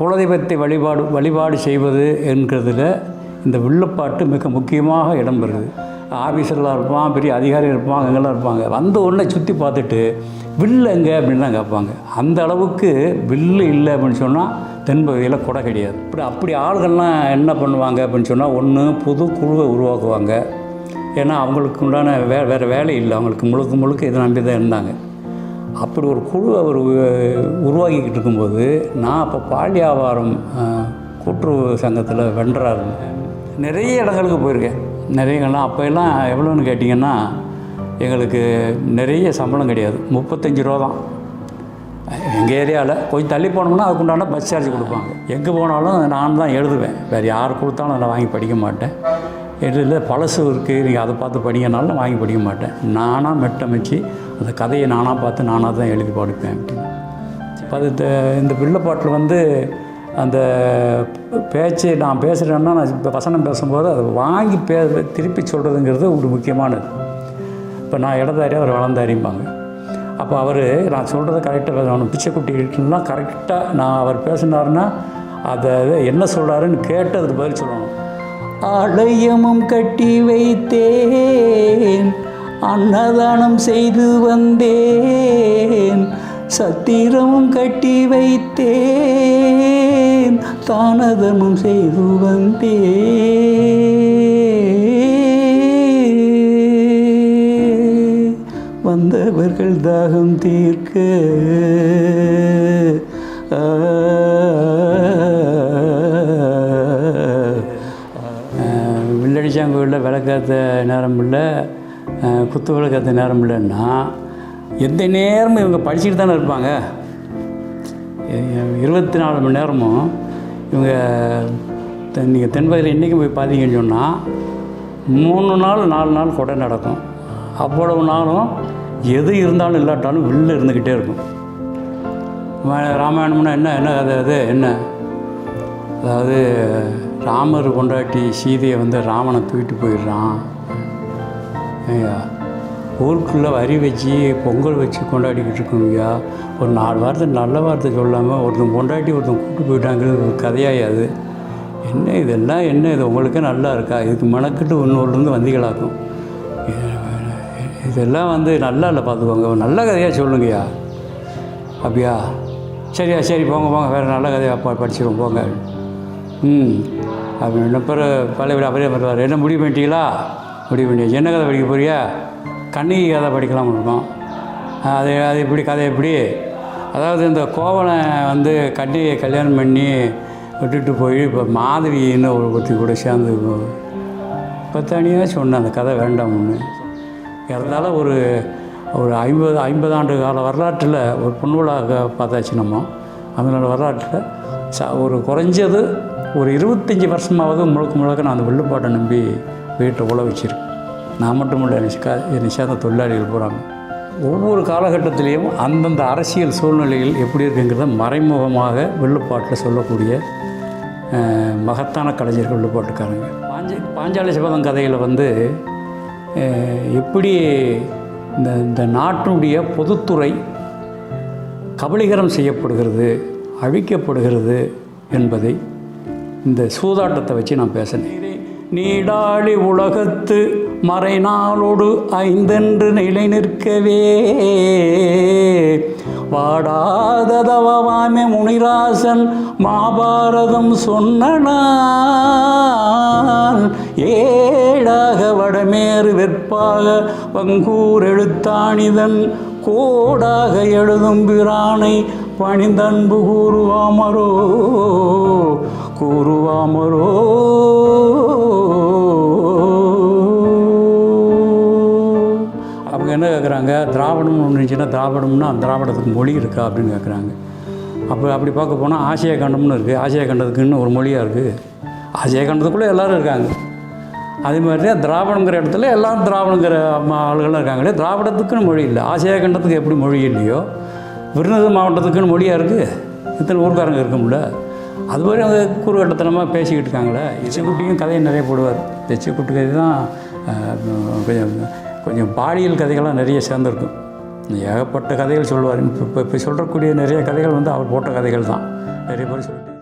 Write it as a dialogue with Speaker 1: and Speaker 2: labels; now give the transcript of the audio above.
Speaker 1: குலதெய்வத்தை வழிபாடு வழிபாடு செய்வது என்கிறதுல இந்த வில்லுப்பாட்டு மிக முக்கியமாக இடம்பெறுது ஆஃபீஸர்லாம் இருப்பான் பெரிய அதிகாரி இருப்பான் அங்கெல்லாம் இருப்பாங்க. வந்த உடனே சுற்றி பார்த்துட்டு வில்லு எங்கே? அப்படின்னு தான் கேட்பாங்க. அந்த அளவுக்கு வில்லு இல்லை அப்படின்னு சொன்னால் தென்பகுதியில் கொடை கிடையாது. இப்படி அப்படி ஆளுகள்லாம் என்ன பண்ணுவாங்க அப்படின்னு சொன்னால் ஒன்று புது குழுவை உருவாக்குவாங்க. ஏன்னா அவங்களுக்கு உண்டான வே வேறு வேலை இல்லை. அவங்களுக்கு முழுக்க முழுக்க இதை நம்பி தான் இருந்தாங்க. அப்படி ஒரு குழு அவர் உ- உருவாக்கிக்கிட்டு இருக்கும்போது நான் அப்போ பால் வியாபாரம் கூட்டுறவு சங்கத்தில் வென்றா இருந்தேன். நிறைய இடங்களுக்கு போயிருக்கேன். நிறைய இடங்கள்லாம் அப்போ எல்லாம் எவ்வளோன்னு கேட்டிங்கன்னா எங்களுக்கு நிறைய சம்பளம் கிடையாது. முப்பத்தஞ்சு ரூபா தான். எங்கள் ஏரியாவில் கொஞ்சம் தள்ளி போனோம்னா அதுக்குண்டான பஸ் சார்ஜ் கொடுப்பாங்க. எங்கே போனாலும் நான் தான் எழுதுவேன். வேறு யார் கொடுத்தாலும் அதில் வாங்கி படிக்க மாட்டேன். இல்லை பழசு இருக்குது நீங்கள் அதை பார்த்து படிங்கனாலும் நான் வாங்கி படிக்க மாட்டேன். நானாக மெட்டமைச்சு அந்த கதையை நானாக பார்த்து நானாக தான் எழுதி படிப்பேன் அப்படின்னு. இப்போ அது இந்த இந்த பிள்ளைப்பாட்டில் வந்து அந்த பேச்சு நான் பேசுகிறேன்னா நான் இப்போ வசனம் பேசும்போது அதை வாங்கி பே திருப்பி சொல்கிறதுங்கிறது ஒரு முக்கியமானது. இப்போ நான் இடதாரி அவர் வளர்ந்தாரிம்பாங்க அப்போ அவர் நான் சொல்கிறத கரெக்டாக பேசணும் பிச்சைக்குட்டிகிட்டலாம் கரெக்டாக நான் அவர் பேசினாருன்னா அதை என்ன சொல்கிறாருன்னு கேட்டு அதுக்கு பதில் சொல்லணும். ஆலயமும் கட்டி வைத்தேன். அன்னதானம் செய்து வந்தேன். சத்திரமும் கட்டி வைத்தேன். தானதமும் செய்து வந்தேன். வந்தவர்கள் தாகம் தீர்க்க ஆ, அஹ், வில்லடிச்சாங்கோயிலில் நேரம் இல்லை குத்து விளக்கேற்ற நேரம் இல்லைன்னா எந்த நேரமும் இவங்க படிச்சுட்டு தானே இருப்பாங்க? இருபத்தி நாலு மணி நேரமும் இவங்க நீங்கள் தென்பகுதியில் என்றைக்கும் போய் பார்த்தீங்கன்னு சொன்னால் மூணு நாள் நாலு நாள் கொடை நடக்கும். அவ்வளவு நாளும் எது இருந்தாலும் இல்லாட்டாலும் வெளில இருந்துக்கிட்டே இருக்கும். ராமாயணம்னா என்ன என்ன கதை அது என்ன? அதாவது ராமர் கொண்டாட்டி சீதையை வந்து ராவணை தூக்கிட்டு போயிடுறான். ஐயா ஊருக்குள்ளே வரி வச்சு பொங்கல் வச்சு கொண்டாடிக்கிட்டு இருக்கோங்கய்யா ஒரு நாலு வார்த்தை நல்ல வார்த்தை சொல்லாமல் ஒருத்தன் கொண்டாட்டி ஒருத்தன் கூப்பிட்டு போயிட்டாங்கிறது ஒரு கதையாய் அது? என்ன இதெல்லாம் என்ன இது? உங்களுக்கே நல்லா இருக்கா? இதுக்கு மணக்கிட்டு இன்னொருலேருந்து வந்திகளாக்கும். இதெல்லாம் வந்து நல்லா இல்லை பார்த்துக்கோங்க. ஒரு நல்ல கதையாக சொல்லுங்கய்யா அப்படியா? சரியா சரி போங்க போங்க. வேறு நல்ல கதையாக ப படிச்சிடும் போங்க. ம். அப்படின்னு பிறகு பழைய அப்படியே வருவார் என்ன முடிவு பண்ணிட்டீங்களா? முடிவு பண்ணி என்ன கதை படிக்க போறியா? கண்ணகி கதை படிக்கலாம்னு இருக்கோம். அது அது இப்படி கதை எப்படி அதாவது இந்த கோவலை வந்து கண்ணியை கல்யாணம் பண்ணி விட்டுட்டு போய் இப்போ மாதிரின்னு ஒரு பற்றி கூட சேர்ந்து இப்போ தனியாக சொன்னேன் அந்த கதை வேண்டாம் ஒன்று இருந்தாலும் ஒரு ஒரு ஐம்பது ஐம்பது ஆண்டு கால வரலாற்றில் ஒரு பொன்விழாக பார்த்தாச்சு நம்ம. அதனோட வரலாற்றில் ச ஒரு குறைஞ்சது ஒரு இருபத்தஞ்சி வருஷமாவது முழுக்க முழுக்க நான் அந்த வில்லுப்பாட்டை நம்பி வீட்டை உழ வச்சிருக்கு. நான் மட்டும் இல்லை என்னை நிஷாந்த தொழிலாளிகள் போகிறாங்க ஒவ்வொரு காலகட்டத்திலையும் அந்தந்த அரசியல் சூழ்நிலைகள் எப்படி இருக்குங்கிறத மறைமுகமாக வில்லுப்பாட்டில் சொல்லக்கூடிய மகத்தான கலைஞர்கள் வெள்ளுப்பாட்டுக்காரங்க. பாஞ்ச பாஞ்சாலி சபதம் கதையில் வந்து எப்படி இந்த இந்த நாட்டினுடைய பொதுத்துறை கபலீகரம் செய்யப்படுகிறது அழிக்கப்படுகிறது என்பதை இந்த சூதாட்டத்தை வச்சு நான் பேசினேன். நீடாளி உலகத்து மறைநாளோடு ஐந்தென்று நிலை நிற்கவே வாடாததவாமே முனிராசன் மாபாரதம் சொன்னனால் ஏடாக வடமேறு வெற்பாக வங்கூர் எழுத்தாணிதன் கோடாக எழுதும் பிரானை பணிந்தன்பு கூறுவாமரோ கூறுவாமரோ. அவங்க என்ன கேட்குறாங்க திராவிடம்னு ஒன்று இருந்துச்சுன்னா திராவிடம்னா அந்த திராவிடத்துக்கு மொழி இருக்கா அப்படின்னு கேட்குறாங்க அப்போ அப்படி பார்க்க போனால் ஆசியா கண்டம்னு இருக்குது ஆசியா கண்டத்துக்குன்னு ஒரு மொழியாக இருக்குது ஆசியா கண்டத்துக்குள்ளே எல்லோரும் இருக்காங்க. அதே மாதிரி தான் திராவிடங்கிற இடத்துல எல்லாரும் திராவிடங்கிற ம- ஆளுகளும் இருக்காங்களே திராவிடத்துக்குன்னு மொழி இல்லை. ஆசியா கண்டத்துக்கு எப்படி மொழி இல்லையோ? விருதுநகர் மாவட்டத்துக்குன்னு மொழியாக இருக்குது இத்தனை ஊர்க்காரங்க இருக்கும்ல. அது மாதிரி அவங்க கூறுகட்டத்தனமாக பேசிக்கிட்டு இருக்காங்களே. எச்சக்குட்டியும் கதையை நிறைய போடுவார். எச்சக்குட்டு கதை தான் கொஞ்சம் கொஞ்சம் பாலியல் கதைகள்லாம் நிறைய சேர்ந்துருக்கும். ஏகப்பட்ட கதைகள் சொல்லுவார் இப்போ இப்போ இப்போ சொல்கிறக்கூடிய நிறைய கதைகள் வந்து அவர் போட்ட கதைகள் தான். நிறைய பேர் சொல்லிட்டு